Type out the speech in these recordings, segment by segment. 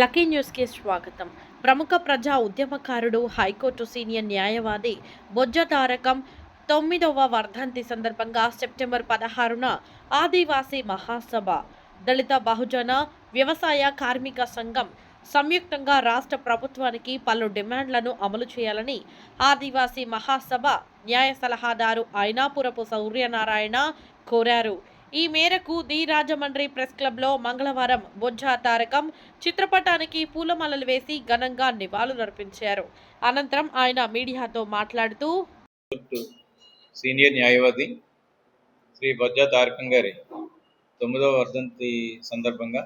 Lucky న్యూస్కి స్వాగతం. ప్రముఖ ప్రజా ఉద్యమకారుడు హైకోర్టు సీనియర్ న్యాయవాది బొజ్జ తారకం తొమ్మిదవ వర్ధంతి సందర్భంగా సెప్టెంబర్ పదహారున ఆదివాసీ మహాసభ. దళిత బహుజన వ్యవసాయ కార్మిక సంఘం సంయుక్తంగా రాష్ట్ర ప్రభుత్వానికి పలు డిమాండ్లను అమలు చేయాలని ఆదివాసీ మహాసభ న్యాయ సలహాదారు ఐనాపురపు సూర్యనారాయణ కోరారు. ఈ మేరకు ది రాజమండ్రి ప్రెస్ క్లబ్లో మంగళవారం బొజ్జా తారకం చిత్రపటానికి పూలమాలలు వేసి ఘనంగా నివాళులర్పించారు. అనంతరం ఆయన మీడియాతో మాట్లాడుతూ సీనియర్ న్యాయవాది శ్రీ బొజ్జా తారకం గారి తొమ్మిదవ వర్ధంతి సందర్భంగా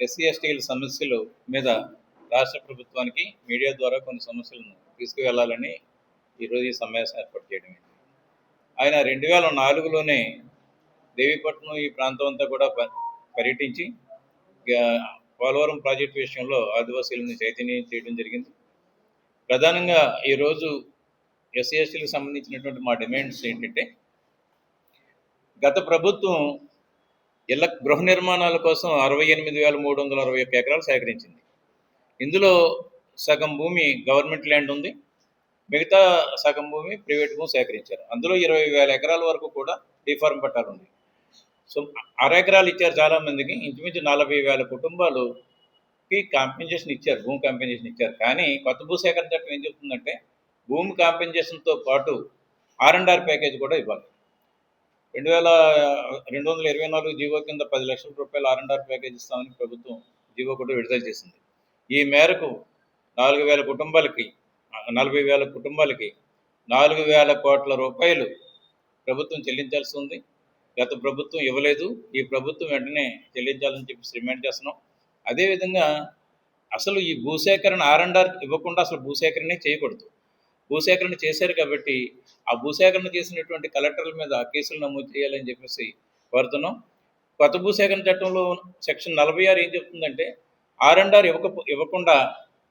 ఎస్సీ ఎస్టీల సమస్యలు మీద రాష్ట్ర ప్రభుత్వానికి మీడియా ద్వారా కొన్ని సమస్యలను తీసుకువెళ్ళాలని ఈరోజు ఈ సమావేశం ఏర్పాటు చేయడం ఆయన రెండు వేల నాలుగులోనే దేవీపట్నం ఈ ప్రాంతం అంతా కూడా ప- పర్యటించి పోలవరం ప్రాజెక్టు విషయంలో ఆదివాసీలను చైతన్యం చేయడం జరిగింది. ప్రధానంగా ఈరోజు ఎస్సీ ఎస్టీలకు సంబంధించినటువంటి మా డిమాండ్స్ ఏంటంటే గత ప్రభుత్వం ఇళ్ళ గృహ నిర్మాణాల కోసం అరవై ఎనిమిది వేల మూడు వందల అరవై ఒక్క ఎకరాలు సేకరించింది. ఇందులో సగం భూమి గవర్నమెంట్ ల్యాండ్ ఉంది. మిగతా సగం భూమి ప్రైవేట్ భూమి సేకరించారు. అందులో ఇరవై వేల ఎకరాల వరకు కూడా డిఫార్మ్ పట్టాలు ఉంది సో అరెకరాలు ఇచ్చారు చాలా మందికి ఇంచుమించు నలభై వేల కుటుంబాలుకి కాంపెన్సేషన్ ఇచ్చారు భూమి కాంపెన్సేషన్ ఇచ్చారు. కానీ కొత్త భూసేకరణ చట్టం ఏం చెప్తుందంటే భూమి కాంపెన్సేషన్తో పాటు ఆర్ అండ్ ఆర్ ప్యాకేజ్ కూడా ఇవ్వాలి. రెండు వేల రెండు వందల ఇరవై నాలుగు జీవో కింద పది లక్షల రూపాయలు ఆర్ అండ్ ఆర్ ప్యాకేజ్ ఇస్తామని ప్రభుత్వం జీవో కూడా విడుదల చేసింది. ఈ మేరకు నాలుగు వేల కుటుంబాలకి నలభై వేల కుటుంబాలకి నాలుగు వేల కోట్ల రూపాయలు ప్రభుత్వం చెల్లించాల్సి ఉంది. గత ప్రభుత్వం ఇవ్వలేదు. ఈ ప్రభుత్వం వెంటనే చెల్లించాలని చెప్పి డిమాండ్ చేస్తున్నాం. అదేవిధంగా అసలు ఈ భూసేకరణ ఆర్ఎండ్ఆర్ ఇవ్వకుండా అసలు భూసేకరణే చేయకూడదు. భూసేకరణ చేశారు కాబట్టి ఆ భూసేకరణ చేసినటువంటి కలెక్టర్ల మీద కేసులు నమోదు చేయాలని చెప్పేసి కోరుతున్నాం. కొత్త భూసేకరణ చట్టంలో సెక్షన్ నలభై ఆరు ఏం చెప్తుందంటే ఆర్ఎండ్ఆర్ ఇవ్వక ఇవ్వకుండా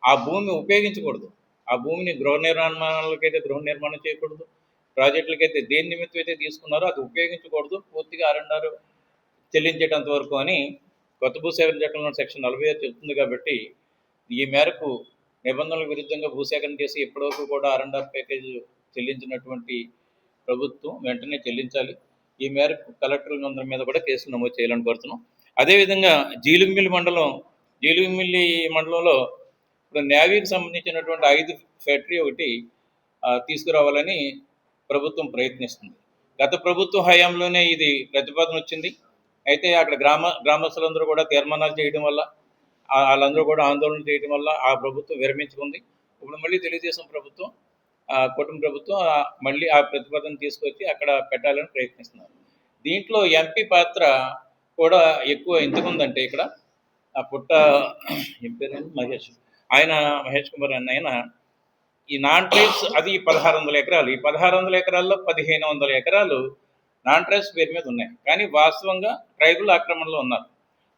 ఆ భూమి ఉపయోగించకూడదు. ఆ భూమిని గృహ నిర్మాణాలకైతే గృహ నిర్మాణం చేయకూడదు. ప్రాజెక్టులకైతే దేని నిమిత్తం అయితే తీసుకున్నారో అది ఉపయోగించకూడదు. పూర్తిగా ఆర్ చెల్లించేటంత వరకు అని కొత్త భూసేకరణ చట్టంలో సెక్షన్ నలభై ఆరు చెప్తుంది కాబట్టి ఈ మేరకు నిబంధనలకు విరుద్ధంగా భూసేకరణ చేసి ఇప్పటివరకు కూడా ఆర్ ప్యాకేజ్ చెల్లించినటువంటి ప్రభుత్వం వెంటనే చెల్లించాలి. ఈ మేరకు కలెక్టర్ల అందరి మీద కూడా కేసులు నమోదు చేయాలని కోరుతున్నాం. అదేవిధంగా జీలుమిల్లి మండలం జీలుమిల్లి మండలంలో ఇప్పుడు నేవీకి సంబంధించినటువంటి ఐదు ఫ్యాక్టరీ ఒకటి తీసుకురావాలని ప్రభుత్వం ప్రయత్నిస్తుంది. గత ప్రభుత్వ హయాంలోనే ఇది ప్రతిపాదన వచ్చింది. అయితే అక్కడ గ్రామ గ్రామస్తులందరూ కూడా తీర్మానాలు చేయడం వల్ల వాళ్ళందరూ కూడా ఆందోళన చేయడం వల్ల ఆ ప్రభుత్వం విరమించుకుంది. ఇప్పుడు మళ్ళీ తెలుగుదేశం ప్రభుత్వం ఆ కుటుంబ ప్రభుత్వం మళ్ళీ ఆ ప్రతిపాదన తీసుకొచ్చి అక్కడ పెట్టాలని ప్రయత్నిస్తున్నారు. దీంట్లో ఎంపీ పాత్ర కూడా ఎక్కువ ఎందుకుందంటే ఇక్కడ ఆ పుట్ట ఎంపీ మహేష్. ఆయన మహేష్ కుమార్ అన్న ఆయన ఈ నాన్ ట్రైబ్స్ అది పదహారు వందల ఎకరాలు. ఈ పదహారు వందల ఎకరాల్లో పదిహేను వందల ఎకరాలు నాన్ ట్రైబ్స్ పేరు మీద ఉన్నాయి. కానీ వాస్తవంగా ట్రైబుల్ ఆక్రమణలో ఉన్నారు.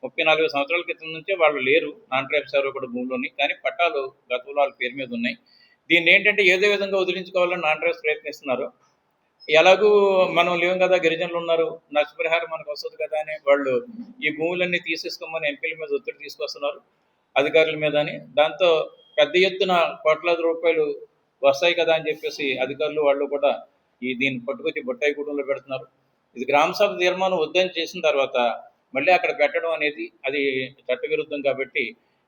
ముప్పై నాలుగు సంవత్సరాల క్రితం నుంచే వాళ్ళు లేరు నాన్ ట్రైబ్స్ ఎవరు కూడా భూమిలోని. కానీ పట్టాలు గతంలో వాళ్ళ పేరు మీద ఉన్నాయి. దీన్ని ఏంటంటే ఏదో విధంగా వదిలించుకోవాలని నాన్ ట్రైబ్స్ ప్రయత్నిస్తున్నారు. ఎలాగూ మనం లేవు కదా గిరిజనులు ఉన్నారు నష్టపరిహారం మనకు వస్తుంది కదా అని వాళ్ళు ఈ భూములన్నీ తీసేసుకోమని ఎంపీల మీద ఒత్తిడి తీసుకొస్తున్నారు అధికారుల మీద అని. దాంతో పెద్ద ఎత్తున కోట్లాది రూపాయలు వస్తాయి కదా అని చెప్పేసి అధికారులు వాళ్ళు కూడా ఈ దీన్ని పట్టుకొచ్చి బొట్టాయి కుటుంబంలో పెడుతున్నారు. ఇది గ్రామ సభ తీర్మానం వద్దని చేసిన తర్వాత మళ్ళీ అక్కడ పెట్టడం అనేది అది చట్టవిరుద్ధం కాబట్టి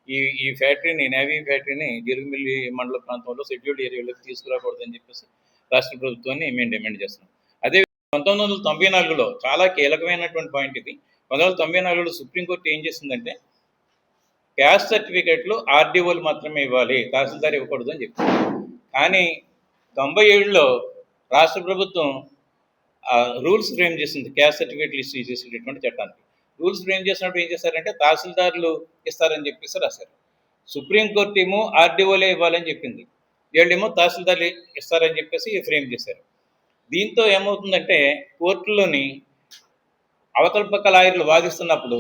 ఈ ఈ ఫ్యాక్టరీని నేవీ ఫ్యాక్టరీని గిరిమిల్లి మండల ప్రాంతంలో షెడ్యూల్డ్ ఏరియాలోకి తీసుకురాకూడదని చెప్పేసి రాష్ట్ర ప్రభుత్వాన్ని మేము డిమాండ్ చేస్తున్నాం. అదే పంతొమ్మిది వందల తొంభై నాలుగులో చాలా కీలకమైనటువంటి పాయింట్ ఇది. పంతొమ్మిది వందల తొంభై నాలుగులో సుప్రీంకోర్టు ఏం చేసిందంటే క్యాస్ట్ సర్టిఫికెట్లు ఆర్డీఓలు మాత్రమే ఇవ్వాలి తహసీల్దార్ ఇవ్వకూడదు అని చెప్పారు కానీ తొంభై ఏడులో రాష్ట్ర ప్రభుత్వం రూల్స్ ఫ్రేమ్ చేసింది క్యాస్ట్ సర్టిఫికేట్లు ఇష్యూ చేసేటటువంటి చట్టానికి. రూల్స్ ఫ్రేమ్ చేసినప్పుడు ఏం చేశారంటే తహసీల్దారులు ఇస్తారని చెప్పేసి రాశారు. సుప్రీంకోర్టు ఏమో ఆర్డీఓలే ఇవ్వాలని చెప్పింది. వీళ్ళేమో తహసీల్దార్లు ఇస్తారని చెప్పేసి ఫ్రేమ్ చేశారు. దీంతో ఏమవుతుందంటే కోర్టులోని అవతల పక్క లాయర్లు వాదిస్తున్నప్పుడు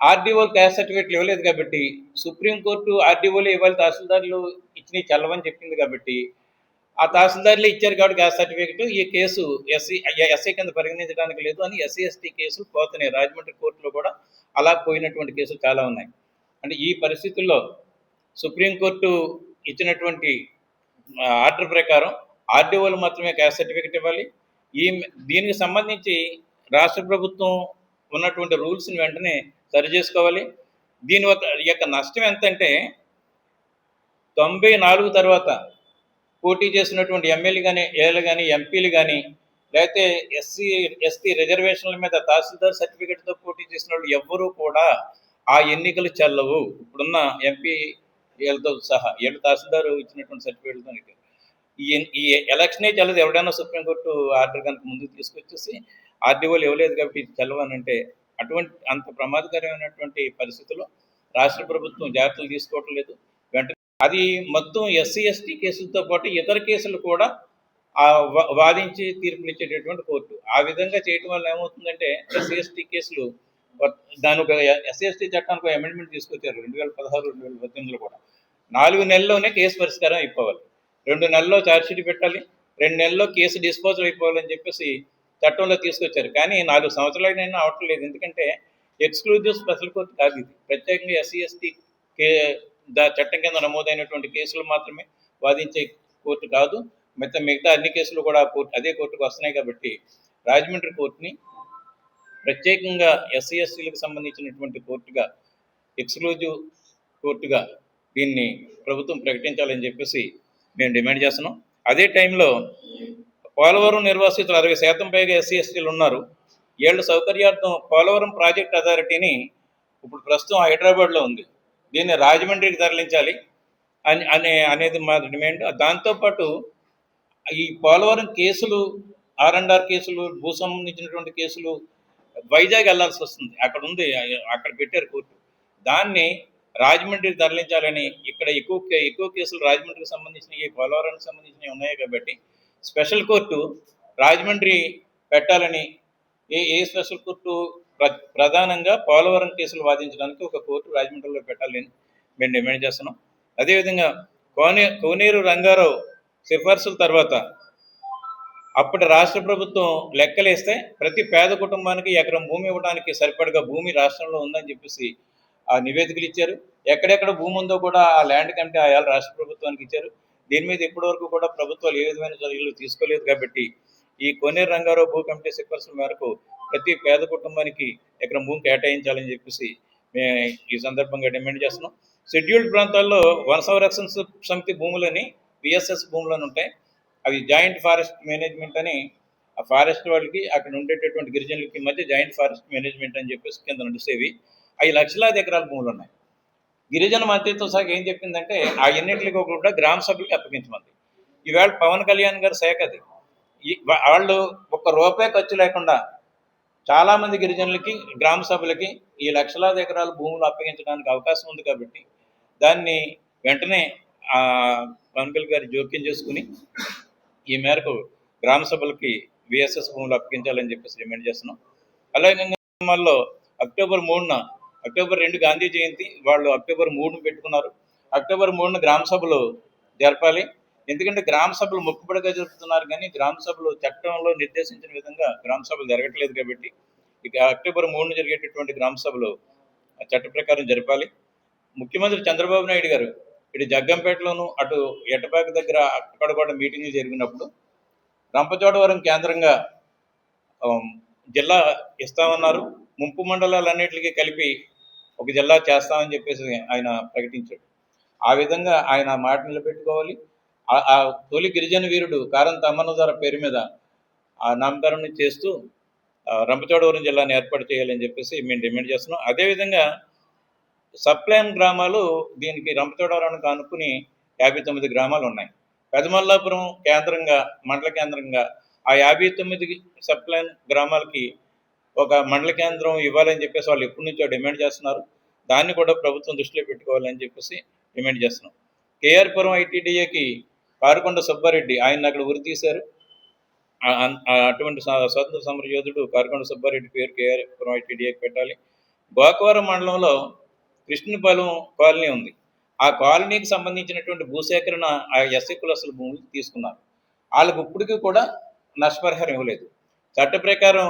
ఆర్డీఓ క్యాస్ట్ సర్టిఫికేట్లు ఇవ్వలేదు కాబట్టి సుప్రీంకోర్టు ఆర్డీఓలే ఇవ్వాలి తహసీల్దార్లు ఇచ్చినవి చల్లవని చెప్పింది కాబట్టి ఆ తహసీల్దార్లు ఇచ్చారు కాబట్టి క్యాస్ట్ సర్టిఫికేట్. ఈ కేసు ఎస్సీ ఎస్ఐ కింద పరిగణించడానికి లేదు అని ఎస్సీ ఎస్టీ కేసులు పోతున్నాయి. రాజమండ్రి కోర్టులో కూడా అలా పోయినటువంటి కేసులు చాలా ఉన్నాయి. అంటే ఈ పరిస్థితుల్లో సుప్రీంకోర్టు ఇచ్చినటువంటి ఆర్డర్ ప్రకారం ఆర్డీఓలు మాత్రమే క్యాస్ట్ సర్టిఫికెట్ ఇవ్వాలి. ఈ దీనికి సంబంధించి రాష్ట్ర ప్రభుత్వం ఉన్నటువంటి రూల్స్ని వెంటనే సరి చేసుకోవాలి. దీని యొక్క యొక్క నష్టం ఎంతంటే తొంభై నాలుగు తర్వాత పోటీ చేసినటువంటి ఎమ్మెల్యే కానీ ఏళ్ళు కానీ ఎంపీలు కానీ లేకపోతే ఎస్సీ ఎస్టీ రిజర్వేషన్ల మీద తహసీల్దార్ సర్టిఫికెట్తో పోటీ చేసిన వాళ్ళు ఎవ్వరూ కూడా ఆ ఎన్నికలు చెల్లవు. ఇప్పుడున్న ఎంపీ వీళ్ళతో సహా ఏడు తహసీల్దార్ ఇచ్చినటువంటి సర్టిఫికెట్తో ఈ ఈ ఎలక్షనే చెల్లదు. ఎవడైనా సుప్రీంకోర్టు ఆర్డర్ కనుక ముందుకు తీసుకొచ్చేసి ఆర్డీఓలు ఇవ్వలేదు కాబట్టి చల్లవని అంటే అటువంటి అంత ప్రమాదకరమైనటువంటి పరిస్థితుల్లో రాష్ట్ర ప్రభుత్వం జాగ్రత్తలు తీసుకోవటం లేదు. వెంటనే అది మొత్తం ఎస్సీ ఎస్టీ కేసులతో పాటు ఇతర కేసులు కూడా వాదించి తీర్పులు ఇచ్చేటటువంటి కోర్టు. ఆ విధంగా చేయటం వల్ల ఏమవుతుందంటే ఎస్సీ ఎస్టీ కేసులు దాని ఒక ఎస్సీ ఎస్టీ చట్టానికి ఒక అమెండ్మెంట్ తీసుకొచ్చారు రెండు వేల పదహారు రెండు వేల పద్దెనిమిదిలో కూడా. నాలుగు నెలల్లోనే కేసు పరిష్కారం అయిపోవాలి. రెండు నెలల్లో ఛార్జ్షీట్ పెట్టాలి. రెండు నెలల్లో కేసు డిస్పోజల్ అయిపోవాలని చెప్పేసి చట్టంలో తీసుకొచ్చారు. కానీ నాలుగు సంవత్సరాలైనా అవటం లేదు. ఎందుకంటే ఎక్స్క్లూజివ్ స్పెషల్ కోర్టు కాదు ఇది. ప్రత్యేకంగా ఎస్సీ ఎస్టీ కే దా చట్టం కింద నమోదైనటువంటి కేసులు మాత్రమే వాదించే కోర్టు కాదు. మిగతా మిగతా అన్ని కేసులు కూడా కోర్టు అదే కోర్టుకు వస్తున్నాయి కాబట్టి రాజమండ్రి కోర్టుని ప్రత్యేకంగా ఎస్సీ ఎస్టీలకు సంబంధించినటువంటి కోర్టుగా ఎక్స్క్లూజివ్ కోర్టుగా దీన్ని ప్రభుత్వం ప్రకటించాలని చెప్పేసి మేము డిమాండ్ చేస్తున్నాం. అదే టైంలో పోలవరం నిర్వాసితులు అరవై శాతం పైగా ఎస్సీ ఎస్టీలు ఉన్నారు. ఏళ్ళ సౌకర్యార్థం పోలవరం ప్రాజెక్ట్ అథారిటీని ఇప్పుడు ప్రస్తుతం హైదరాబాద్లో ఉంది. దీన్ని రాజమండ్రికి తరలించాలి అని అనే అనేది మా డిమాండ్. దాంతోపాటు ఈ పోలవరం కేసులు ఆర్ అండ్ ఆర్ కేసులు భూ సంబంధించినటువంటి కేసులు వైజాగ్ వెళ్ళాల్సి వస్తుంది. అక్కడ ఉంది అక్కడ పెట్టారు కోర్టు. దాన్ని రాజమండ్రికి తరలించాలని ఇక్కడ ఎక్కువ ఎక్కువ కేసులు రాజమండ్రికి సంబంధించినవి పోలవరానికి సంబంధించినవి ఉన్నాయి కాబట్టి స్పెషల్ కోర్టు రాజమండ్రి పెట్టాలని ఏ ఏ స్పెషల్ కోర్టు ప్ర ప్రధానంగా పోలవరం కేసులు వాదించడానికి ఒక కోర్టు రాజమండ్రిలో పెట్టాలని మేము డిమాండ్ చేస్తున్నాం. అదేవిధంగా కోనే కోనేరు రంగారావు సిఫార్సుల తర్వాత అప్పటి రాష్ట్ర ప్రభుత్వం లెక్కలేస్తే ప్రతి పేద కుటుంబానికి ఎకరం భూమి ఇవ్వడానికి సరిపడగా భూమి రాష్ట్రంలో ఉందని చెప్పేసి ఆ నివేదికలు ఇచ్చారు. ఎక్కడెక్కడ భూమి ఉందో కూడా ఆ ల్యాండ్ కంటే ఆయా రాష్ట్ర ప్రభుత్వానికి ఇచ్చారు. దీని మీద ఇప్పటివరకు కూడా ప్రభుత్వాలు ఏ విధమైన చర్యలు తీసుకోలేదు కాబట్టి ఈ కోనేరు రంగారావు భూ కమిటీ సిఫార్సుల మేరకు ప్రతి పేద కుటుంబానికి ఎకరం భూమి కేటాయించాలని చెప్పేసి మేము ఈ సందర్భంగా డిమాండ్ చేస్తున్నాం. షెడ్యూల్డ్ ప్రాంతాల్లో వన సంరక్షణ సమితి భూములని పిఎస్ఎస్ భూములని ఉంటాయి. అవి జాయింట్ ఫారెస్ట్ మేనేజ్మెంట్ అని ఆ ఫారెస్ట్ వాళ్ళకి అక్కడ ఉండేటటువంటి గిరిజనులకి మధ్య జాయింట్ ఫారెస్ట్ మేనేజ్మెంట్ అని చెప్పేసి కింద నడుస్తేవి అవి లక్షలాది ఎకరాల భూములు ఉన్నాయి. గిరిజన మంత్రిత్వ శాఖ ఏం చెప్పిందంటే ఆ ఎన్నింటికి కూడా గ్రామ సభ్యులకి అప్పగించమంది. ఈవేళ పవన్ కళ్యాణ్ గారి శాఖ అది. వాళ్ళు ఒక్క రూపాయి ఖర్చు లేకుండా చాలామంది గిరిజనులకి గ్రామ సభలకి ఈ లక్షలాది ఎకరాల భూములు అప్పగించడానికి అవకాశం ఉంది కాబట్టి దాన్ని వెంటనే ఆ, పవన్ కళ్యాణ్ గారు జోక్యం చేసుకుని ఈ మేరకు గ్రామ సభలకి విఎస్ఎస్ భూములు అప్పగించాలని చెప్పేసి డిమాండ్ చేస్తున్నాం. అలాగే అక్టోబర్ మూడున అక్టోబర్ రెండు గాంధీ జయంతి వాళ్ళు అక్టోబర్ మూడును పెట్టుకున్నారు. అక్టోబర్ మూడున గ్రామ సభలు జరపాలి. ఎందుకంటే గ్రామ సభలు మొక్కుబడిగా జరుపుతున్నారు కానీ గ్రామ సభలు చట్టంలో నిర్దేశించిన విధంగా గ్రామ సభలు జరగట్లేదు కాబట్టి ఇక అక్టోబర్ మూడున జరిగేటటువంటి గ్రామ సభలు చట్ట ప్రకారం జరపాలి. ముఖ్యమంత్రి చంద్రబాబు నాయుడు గారు ఇటు జగ్గంపేటలోను అటు ఎట్టపాక దగ్గర అక్కడ కూడా మీటింగ్లు జరిగినప్పుడు రంపచోడవరం కేంద్రంగా జిల్లా ఇస్తామన్నారు. ముంపు మండలాలన్నిటికీ కలిపి ఒక జిల్లా చేస్తామని చెప్పేసి ఆయన ప్రకటించాడు. ఆ విధంగా ఆయన మాట నిలబెట్టుకోవాలి. ఆ- ఆ తొలి గిరిజన వీరుడు కారం తమ్మనదార పేరు మీద ఆ నామకరణం చేస్తూ రంపచోడవరం జిల్లాని ఏర్పాటు చేయాలని చెప్పేసి మేము డిమాండ్ చేస్తున్నాం. అదేవిధంగా సప్లైన్ గ్రామాలు దీనికి రంపచోడవరానికి అనుకుని యాభై తొమ్మిది గ్రామాలు ఉన్నాయి. పెదమల్లాపురం కేంద్రంగా మండల కేంద్రంగా ఆ యాభై తొమ్మిది సప్లైన్ గ్రామాలకి ఒక మండల కేంద్రం ఇవ్వాలని చెప్పేసి వాళ్ళు ఎప్పటి నుంచో డిమాండ్ చేస్తున్నారు. దాన్ని కూడా ప్రభుత్వం దృష్టిలో పెట్టుకోవాలని చెప్పేసి డిమాండ్ చేస్తున్నాం. కేఆర్పురం ఐటీడీఏకి పారకొండ సుబ్బారెడ్డి ఆయన అక్కడ ఉరి తీశారు. అటువంటి స్వతంత్ర స్వాతంత్ర సమర యోధుడు కారుకొండ సుబ్బారెడ్డి పేరు కేఆర్పురం ఐటీడీఏకి పెట్టాలి. గోకవరం మండలంలో కృష్ణపాలెం కాలనీ ఉంది. ఆ కాలనీకి సంబంధించినటువంటి భూసేకరణ ఆ ఎస్సీ కులస్తుల భూములు తీసుకున్నారు. వాళ్ళకి ఇప్పటికీ కూడా నష్టపరిహారం ఇవ్వలేదు. చట్ట ప్రకారం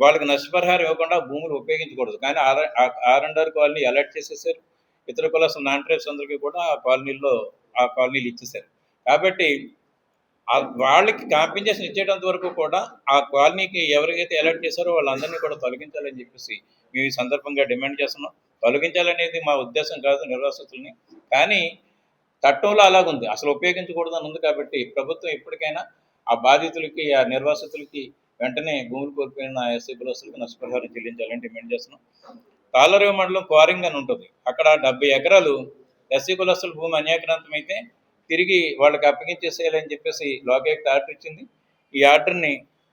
వాళ్ళకి నష్టపరిహారం ఇవ్వకుండా భూములు ఉపయోగించకూడదు. కానీ R R and R colony alert చేసేసారు. ఇతర కులాసం నాన్ ట్రైబ్స్ అందరికీ కూడా ఆ కాలనీల్లో ఆ కాలనీలు ఇచ్చేసారు. కాబట్టి వాళ్ళకి కాంపెన్సేషన్ ఇచ్చేటంత వరకు కూడా ఆ కాలనీకి ఎవరికైతే ఎలర్ట్ చేశారో వాళ్ళందరినీ కూడా తొలగించాలని చెప్పేసి మేము ఈ సందర్భంగా డిమాండ్ చేస్తున్నాం. తొలగించాలనేది మా ఉద్దేశం కాదు నిర్వాసితుల్ని. కానీ చట్టంలో అలాగుంది. అసలు ఉపయోగించకూడదని ఉంది కాబట్టి ప్రభుత్వం ఎప్పటికైనా ఆ బాధితులకి ఆ నిర్వాసితులకి వెంటనే భూములు కోల్పోయిన ఎస్సీ కులస్తులకు నష్టపరిహారం చెల్లించాలని డిమాండ్ చేస్తున్నాం. తాళరేవు మండలం క్వారింగ్ అని ఉంటుంది. అక్కడ డెబ్బై ఎకరాలు ఎస్సీ కులస్తుల భూమి అన్యాక్రాంతమైతే తిరిగి వాళ్ళకి అప్పగించేసేయాలని చెప్పేసి లోకాయుక్త ఆర్డర్ ఇచ్చింది. ఈ ఆర్డర్ని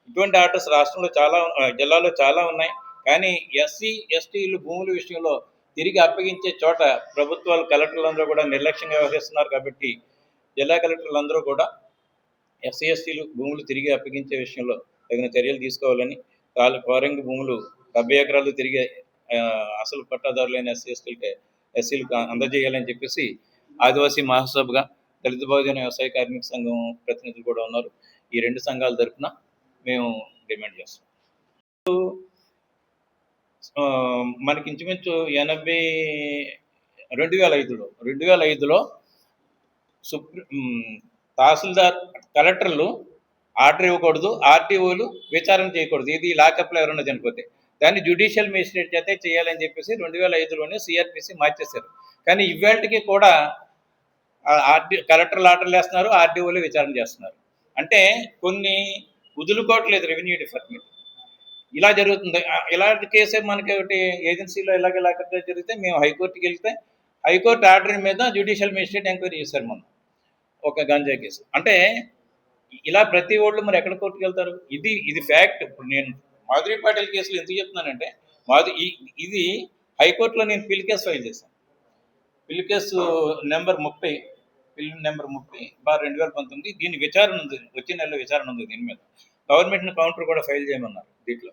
ఇటువంటి ఆర్డర్స్ రాష్ట్రంలో చాలా జిల్లాలో చాలా ఉన్నాయి. కానీ ఎస్సీ ఎస్టీలు భూముల విషయంలో తిరిగి అప్పగించే చోట ప్రభుత్వాలు కలెక్టర్లందరూ కూడా నిర్లక్ష్యంగా వ్యవహరిస్తున్నారు కాబట్టి జిల్లా కలెక్టర్లందరూ కూడా ఎస్సీ ఎస్టీలు భూములు తిరిగి అప్పగించే విషయంలో తగిన చర్యలు తీసుకోవాలని కాలు కోరంగి భూములు డెబ్బై ఎకరాలు తిరిగి అసలు పట్టాదారులైన ఎస్సీ ఎస్టీలకి ఎస్సీలకు అందజేయాలని చెప్పేసి ఆదివాసీ మహాసభగా దళిత బహుజన వ్యవసాయ కార్మిక సంఘం ప్రతినిధులు కూడా ఉన్నారు. ఈ రెండు సంఘాల తరఫున మేము డిమాండ్ చేస్తాం. మనకి ఇంచుమించు ఎనభై రెండు వేల ఐదులో రెండు వేల ఐదులో సుప్రీం తహసీల్దార్ కలెక్టర్లు ఆర్డర్ ఇవ్వకూడదు ఆర్టీఓలు విచారణ చేయకూడదు. ఇది లాకప్లో ఎవరైనా చనిపోతే. దాన్ని జ్యుడిషియల్ మేజిస్ట్రేట్ చేతే చేయాలని చెప్పేసి రెండు వేల ఐదులోనే సిఆర్పిసి మార్చేశారు. కానీ ఇవాళకి కూడా ఆర్డీ కలెక్టర్లు ఆర్డర్లు వేస్తున్నారు ఆర్టీఓలు విచారణ చేస్తున్నారు. అంటే కొన్ని వదులుకోవట్లేదు రెవెన్యూ డిపార్ట్మెంట్. ఇలా జరుగుతుంది. ఇలాంటి కేసే మనకి ఒకటి ఏజెన్సీలో ఇలాగ ఇలాగ జరిగితే మేము హైకోర్టుకి వెళ్తే హైకోర్టు ఆర్డర్ మీద జ్యుడిషియల్ మేజిస్ట్రేట్ ఎంక్వైరీ చేశారు మనం ఒక గంజా కేసు. అంటే ఇలా ప్రతి ఓళ్ళు మరి ఎక్కడ కోర్టుకు వెళ్తారు ఇది ఇది ఫ్యాక్ట్ ఇప్పుడు నేను మాధురి పాటిల్ కేసులు ఎందుకు చెప్తున్నానంటే మాధు ఈ- ఇది హైకోర్టులో నేను పిల్ కేసు ఫైల్ చేశాను. పిల్ కేసు నెంబర్ ముప్పై పిల్ నెంబర్ ముప్పై బార్ రెండు వేల పంతొమ్మిది దీని విచారణ ఉంది వచ్చే నెలలో విచారణ ఉంది దీని మీద. గవర్నమెంట్ని కౌంటర్ కూడా ఫైల్ చేయమన్నారు దీంట్లో.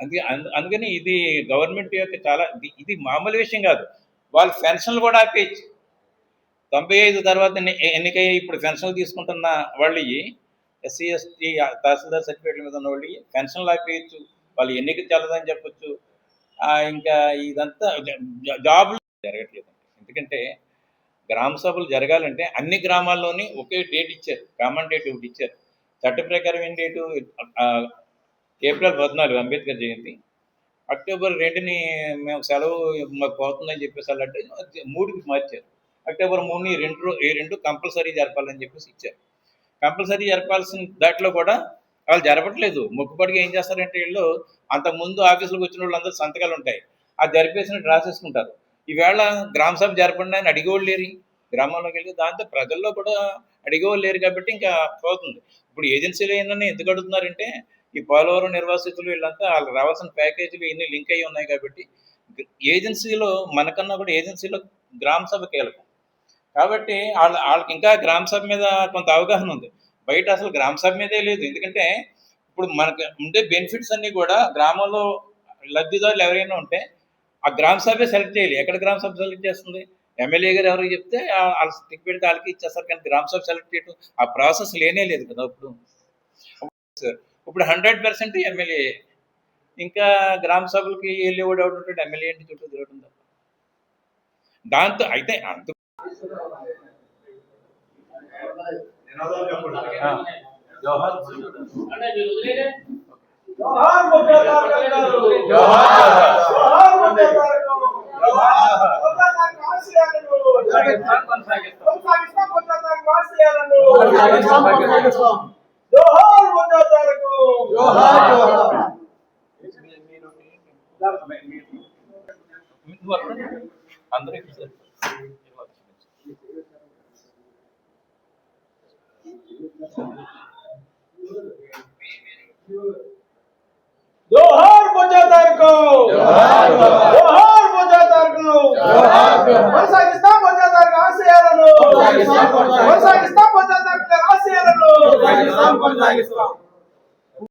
అందుకే అందు- అందుకని ఇది గవర్నమెంట్ యొక్క చాలా ఇది- ఇది మామూలు విషయం కాదు. వాళ్ళు పెన్షన్లు కూడా ఆపేయచ్చు. తొంభై ఐదు తర్వాత ఎన్ని- ఎన్నికయ్యి ఇప్పుడు పెన్షన్లు తీసుకుంటున్న వాళ్ళు ఎస్సీ ఎస్టీ తహసీల్దార్ సర్టిఫికేట్ల మీద ఉన్న వాళ్ళు పెన్షన్లు ఆపేయచ్చు వాళ్ళు ఎన్నిక చల్లదని చెప్పొచ్చు. ఆ, ఇంకా ఇదంతా జాబులు జరగట్లేదు. ఎందుకంటే గ్రామ సభలు జరగాలంటే అన్ని గ్రామాల్లోని ఒకే డేట్ ఇచ్చారు. కామన్ డేట్ ఒకటి ఇచ్చారు. చట్ట ప్రకారం ఏం డేటు? ఏప్రిల్ పద్నాలుగు అంబేద్కర్ జయంతి. అక్టోబర్ రెండుని మేము సెలవు మాకు పోతుందని చెప్పేసి అలాంటి మూడుకి మార్చారు. అక్టోబర్ మూడుని రెండు ఈ రెండు కంపల్సరీ జరపాలని చెప్పేసి ఇచ్చారు. కంపల్సరీ జరపాల్సిన దాంట్లో కూడా వాళ్ళు జరపట్లేదు. మొక్కుబడిగా ఏం చేస్తారంటే వీళ్ళు అంతకుముందు ఆఫీసులకు వచ్చిన వాళ్ళందరూ సంతకాలు ఉంటాయి. ఆ జరిపేసినట్టు రాసేసుకుంటారు ఈవేళ గ్రామ సభ జరపండి అని అడిగేవాళ్ళు లేరు. గ్రామంలోకి వెళ్ళి దాంతో ప్రజల్లో కూడా అడిగేవాళ్ళు లేరు కాబట్టి ఇంకా పోతుంది. ఇప్పుడు ఏజెన్సీలు ఏంటని ఎందుకు అడుగుతున్నారంటే ఈ పోలవరం నిర్వాసితులు వీళ్ళంతా వాళ్ళకి రావాల్సిన ప్యాకేజీలు ఇన్ని లింక్ అయ్యి ఉన్నాయి కాబట్టి ఏజెన్సీలో మనకన్నా కూడా ఏజెన్సీలో గ్రామ సభ కీలకం. కాబట్టి వాళ్ళ వాళ్ళకి ఇంకా గ్రామ సభ మీద కొంత అవగాహన ఉంది. బయట అసలు గ్రామ సభ మీదే లేదు. ఎందుకంటే ఇప్పుడు మనకు ఉండే బెనిఫిట్స్ అన్నీ కూడా గ్రామంలో లబ్ధిదారులు ఎవరైనా ఉంటే ఆ గ్రామ సభే సెలెక్ట్ చేయాలి. ఎక్కడ గ్రామ సభ సెలెక్ట్ చేస్తుంది? ఎమ్మెల్యే గారు ఎవరికి చెప్తే వాళ్ళ టిక్ పెడితే వాళ్ళకి ఇచ్చేస్తారు కానీ గ్రామ సభ సెలెక్ట్ చేయడం ఆ ప్రాసెస్ లేనే లేదు కదా ఇప్పుడు. ఇప్పుడు హండ్రెడ్ పర్సెంట్ ఎమ్మెల్యే. ఇంకా గ్రామ సభలకి వెళ్ళి కూడా ఎవడు ఉంటాడు? ఎమ్మెల్యే ఇంటి చుట్టూ తిరగడం తప్ప. దాంతో అయితే అంత ఆ, जोहर बुजादार को जोहर जोहर बुजादार को पाकिस्तान बुजादार का आसियान लो पाकिस्तान बुजादार का आसियान लो पाकिस्तान बुजादार